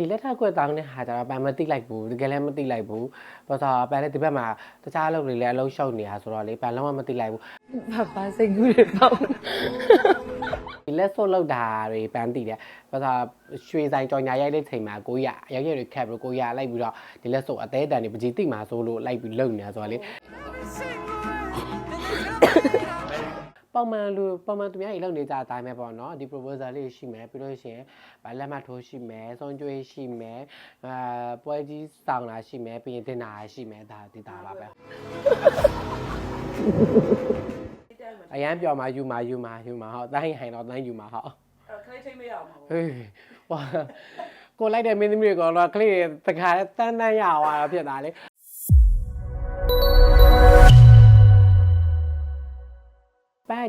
ဒီလက်ထပ်ကွက်တောင်းတဲ့ဟာကျတော့ပန်မသိလိုက်ဘူးတကယ်လည်းမသိလိုက်ဘူးဘာသာပန်လည်းဒီဘက်မှာတခြားအလုပ်တွေလည်းအလုပ်ရှုပ်နေတာဆိုတော့လေပန်လုံးဝမသိလိုက်ဘူးဘာဘာစိတ်ကူးတွေပေါ့ဒီလက်စော့လောက်တာတွေပန်းတည်တယ်ဘာသာရွှေဆိုင်ကြော်ညာရိုက်တဲ့ချိန်မှာကိုကြီးကရောက်ရတွေခက်ပြီးကိုကြီးကလိုက်ပြီးတော့ဒီလက်စော့အသေးအတန်တွေပကြီးတိမှာဆိုလို့လိုက်ပြီးလုံနေတာဆိုတော့လေ ပုံမှန်လူပုံမှန်သူများကြီးလုံနေကြအတိုင်းပဲပေါ့နော်ဒီ proposal လေးရှိမယ်ပြီးလို့ရှိရင်ဗာလက်မှတ်ထိုးရှိမယ်ဆုံးကျွေးရှိမယ်အာပွဲကြီးဆောင်တာရှိမယ်ပြီးရင်တင်တာရှိမယ်ဒါဒီတာပါပဲအရန်ပြောမှာယူမှာယူမှာယူမှာဟုတ်တိုင်းဟိုင်တော့တိုင်းယူမှာဟုတ်အဲ့ခလေးထိမ့်မရအောင်ပါဘူးဟေးဝါကိုလိုက်တဲ့မင်းသမီးတွေကတော့ကလေးတွေတခါတည်းတန်းတန်းရသွားတာဖြစ်တာလေ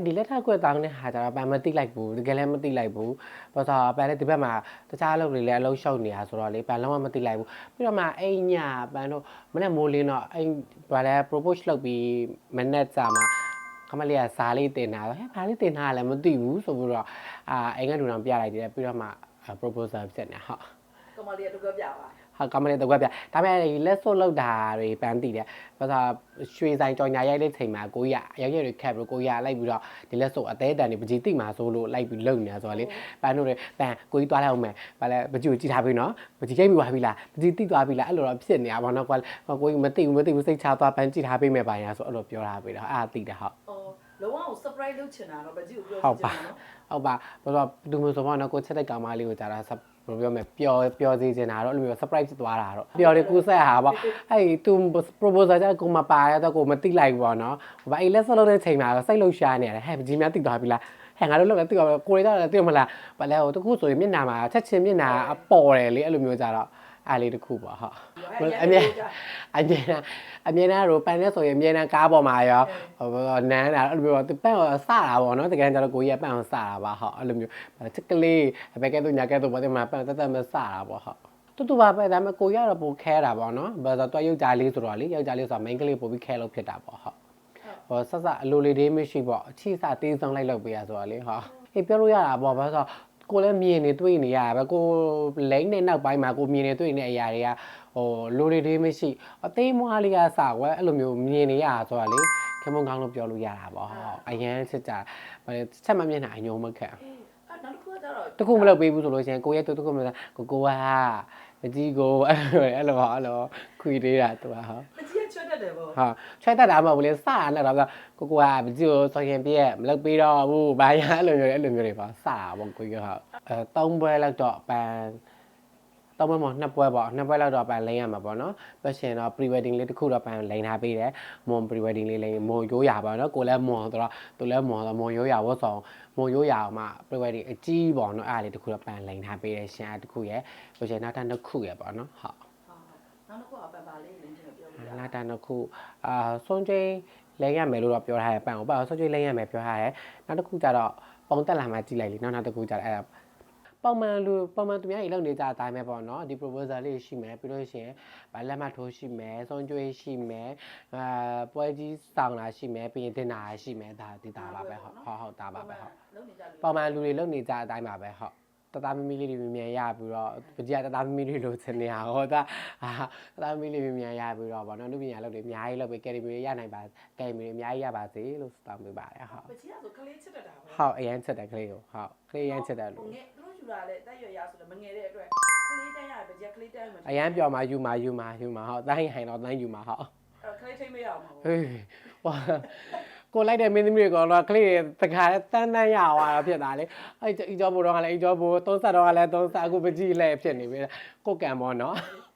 ဒီလက်ထပ်ကွက်တောင်းတဲ့ဟာကျတော့ပန်းမသိလိုက်ဘူးတကယ်လည်းမသိလိုက်ဘူးဘာသာပန်းလည်းဒီဘက်မှာတခြားအလုပ်တွေလည်းအလုပ်ရှုပ်နေတာဆိုတော့လေပန်းလုံးဝမသိလိုက်ဘူးပြီးတော့မှအိမ်ညာပန်းတို့မနေ့မိုးလင်းတော့အိမ်ဘာလဲ propose လုပ်ပြီးမနေ့ကြာမှာခမလေးကဇာလေးတင်တာဟဲ့ဘာလေးတင်တာလည်းမသိဘူးဆိုပြီးတော့အာအိမ်ကလူတော်ပြလိုက်တယ်ပြီးတော့မှ proposal ဖြစ်နေဟုတ်ကမလေးကဒုက္ခပြပါ ဟာကမလေးတော့ကွက်ပြဒါပေမဲ့လက်စော့လောက်တာတွေပန်းတည်တယ်ဘာသာရွှေဆိုင်ကြော်ညာရိုက်တဲ့ချိန်မှာကိုကြီးကရောက်ရတွေခက်ပြီးကိုကြီးကလိုက်ပြီးတော့ဒီလက်စော့အသေးတန်တွေပကြီးတိမှာဆိုလို့လိုက်ပြီးလုံနေတာဆိုတော့လေပန်းတို့တွေပန်းကိုကြီးသွားလိုက်အောင်မယ်ဘာလဲပကြီးကိုကြည့်ထားပြီနော်ပကြီးကိတ်ပြီးသွားပြီလားပကြီးတိသွားပြီလားအဲ့လိုတော့ဖြစ်နေတာပေါ့နော်ကွာကိုကြီးမသိဘူးမသိဘူးစိတ်ချသွားပန်းကြည့်ထားပေးမယ်ပါညာဆိုအဲ့လိုပြောထားပြီတော့အဲ့ဒါသိတယ်ဟုတ်အော်လုံးဝ ကို surprise လုပ်ချင်တာတော့ဗကြည့်ကိုပြောဟုတ်ချပါင်တာနော်ဟုတ်ပါဘာလို့ဒူမျိုးဆိုတော့နော်ကိုချက်တဲ့ကောင်မလေးကိုကြာတာဘယ်လိုပြောမလဲပျော်ပျော်စေချင်တာတော့အဲ့လိုမျိုး surprise ဖြစ်သွားတာတော့ပျော်တယ်ကူးဆက်ဟာပေါ့အဲ့ဒီ तू proposal ကြကိုမပါရတော့ကိုမသိလိုက်ဘူးပေါ့နော်ဘာအဲ့လက်စလုံးတဲ့ချိန်မှာစိတ်လှုပ်ရှားနေရတယ်ဟဲ့ဒီများသိသွားပြီလားဟဲ့ငါတို့လောက်လည်းသိသွားပြီကိုရီတော့လည်းသိမလားဘာလဲဟိုတခုဆိုရင်မျက်နှာမှာချက်ချင်းမျက်နှာအပေါ်တယ်လေအဲ့လိုမျိုးကြတော့ အားလေးတစ်ခုပေါ့ဟုတ်အမြဲအမြဲတမ်းအမြဲတမ်းတော့ပန်နဲ့ဆိုရင်အမြဲတမ်းကားပေါ်မှာရောဟိုနန်းတာအဲ့လိုမျိုးသူပန့်ကိုစတာပေါ့နော်တကယ်ကျတော့ကိုကြီးကပန့်ကိုစတာပါဟုတ်အဲ့လိုမျိုးချစ်ကလေးဘယ်ကဲတော့ညာကဲတော့ဘာဒီမှာပန့်တက်တက်မစတာပေါ့ဟုတ်တူတူပါပဲဒါပေမဲ့ကိုကြီးကတော့ပိုခဲတာပေါ့နော်ဘာလို့တော့ယောက်ျားလေးဆိုတော့လေယောက်ျားလေးဆိုတာ main ကလေးပိုပြီးခဲလို့ဖြစ်တာပေါ့ဟုတ်ဟောဆက်ဆက်အလိုလေးလေးမရှိပေါ့အချီစာတေးဆောင်လိုက်လောက်ပေးရဆိုတော့လေဟာအေးပြောလို့ရတာပေါ့ဘာလို့ဆို ကိုလည်းမြင်နေတွေ့နေရတာပဲကိုလိမ့်နေနောက်ပိုင်းမှာကိုမြင်နေတွေ့နေတဲ့အရာတွေကဟိုလိုတွေတွေမရှိအသေးမွားလေးကစကွယ်အဲ့လိုမျိုးမြင်နေရတာဆိုတာလေခမုံကောင်းလို့ပြောလို့ရတာပေါ့ဟုတ်အရန်စစ်ကြဘာလဲချက်မမျက်နှာအညုံမခက်အေးအဲ့နောက်တစ်ခုကကျတော့တခုမလုပ်ပေးဘူးဆိုလို့ရှိရင်ကိုရဲ့တူတခုမလုပ်ကိုကိုကမကြီးကိုအဲ့လိုအဲ့လိုခွေသေးတာသူကဟုတ်မကြီး ချွတ်တတ်တယ်ဗောဟာချွဲတတ်တာမဟုတ်ဘူးလေစတာနဲ့တော့ကိုကိုကမကြည့်လို့ဆိုရင်ပြည့်မလုပ်ပြီးတော့ဘူးဘာရအဲ့လိုမျိုးအဲ့လိုမျိုးတွေပါစတာပေါ့ကိုကြီးကဟုတ်အဲသုံးပွဲလောက်တော့ပန်သုံးပွဲမဟုတ်နှစ်ပွဲပေါ့နှစ်ပွဲလောက်တော့ပန်လိမ့်ရမှာပေါ့နော်ပြီးရှင်တော့ pre wedding လေးတစ်ခုတော့ပန်လိမ့်ထားပေးတယ်မွန် pre wedding လေးလိမ့်မွန်ရိုးရာပါနော်ကိုလည်းမွန်ဆိုတော့သူလည်းမွန်ဆိုမွန်ရိုးရာဝတ်ဆောင်မွန်ရိုးရာမှာ pre wedding အကြီးပေါ့နော်အဲ့ဒါလေးတစ်ခုတော့ပန်လိမ့်ထားပေးတယ်ရှင်အဲ့တစ်ခုရဲ့ပြီးရှင်နောက်ထပ်နှစ်ခုရဲ့ပေါ့နော်ဟုတ်ဟုတ်နောက်တစ်ခုကပန်ပါလေးလင်း ချင်တယ်ပြောလို့ရလာတာနှစ်ခုအာစွန်ကျွေးလဲရမယ်လို့တော့ပြောထားတယ်ပန်ကိုပန်ကိုစွန်ကျွေးလဲရမယ်ပြောထားတယ်နောက်တစ်ခုကျတော့ပုံတက်လာမှကြည့်လိုက်လीနောက်နောက်တစ်ခုကျတော့အဲ့ဒါပုံမှန်လူပုံမှန်သူများကြီးလုပ်နေကြအတိုင်းပဲပေါ့နော်ဒီ proposal လေးရှိမယ်ပြီးလို့ရှိရင်ဗာလက်မှတ်ထိုးရှိမယ်စွန်ကျွေးရှိမယ်အာပွဲကြီးဆောင်တာရှိမယ်ပြီးရင်တင်တာရှိမယ်ဒါဒီတာပါပဲဟုတ်ဟုတ်ဟုတ်ဒါပါပဲဟုတ်လုံးနေကြလို့ပုံမှန်လူတွေလုပ်နေကြအတိုင်းပါပဲဟုတ် တသားမီမီလေးတွေမြန်မြန်ရပြီးတော့ပကြီးကတသားမီမီလေးလိုချင်နေတာဟောဒါအာတသားမီမီလေးမြန်မြန်ရပြီးတော့ဗောနော်လူပညာလုပ်တွေအများကြီးလုပ်ပြီးကယ်ရီမီတွေရနိုင်ပါကယ်ရီမီတွေအများကြီးရပါစေလို့ဆုတောင်းပေးပါတယ်ဟုတ်မကြီးကဆိုခလေးချစ်တတ်တာပဲဟုတ်အရန်ချက်တယ်ကလေးကိုဟုတ်ကလေးအရန်ချက်တယ်လို့ငယ်သူတို့ယူလာလေတက်ရွယ်ရဆိုလည်းမငယ်တဲ့အတွက်ခလေးတန်းရတယ်ဗကြီးကခလေးတန်းမှအရန်ပြောမှာယူမှာယူမှာယူမှာဟုတ်တိုင်းဟိုင်တော့တိုင်းယူမှာဟုတ်အဲ့ခလေးထိမ့်မရအောင်ပါဘူးဟေးဝါ ကိုလိုက်တဲ့မင်းသမီးတွေကတော့ကလေးတွေတခါတည်းတန်းတန်းရသွားတာဖြစ်တာလေအဲ့ဒီကြောဘိုးတော့ကလည်းအကြောဘိုးသုံးဆက်တော့ကလည်းသုံးဆက်အခုပကြီးလဲဖြစ်နေပြီကိုကံပေါ့နော်ဟ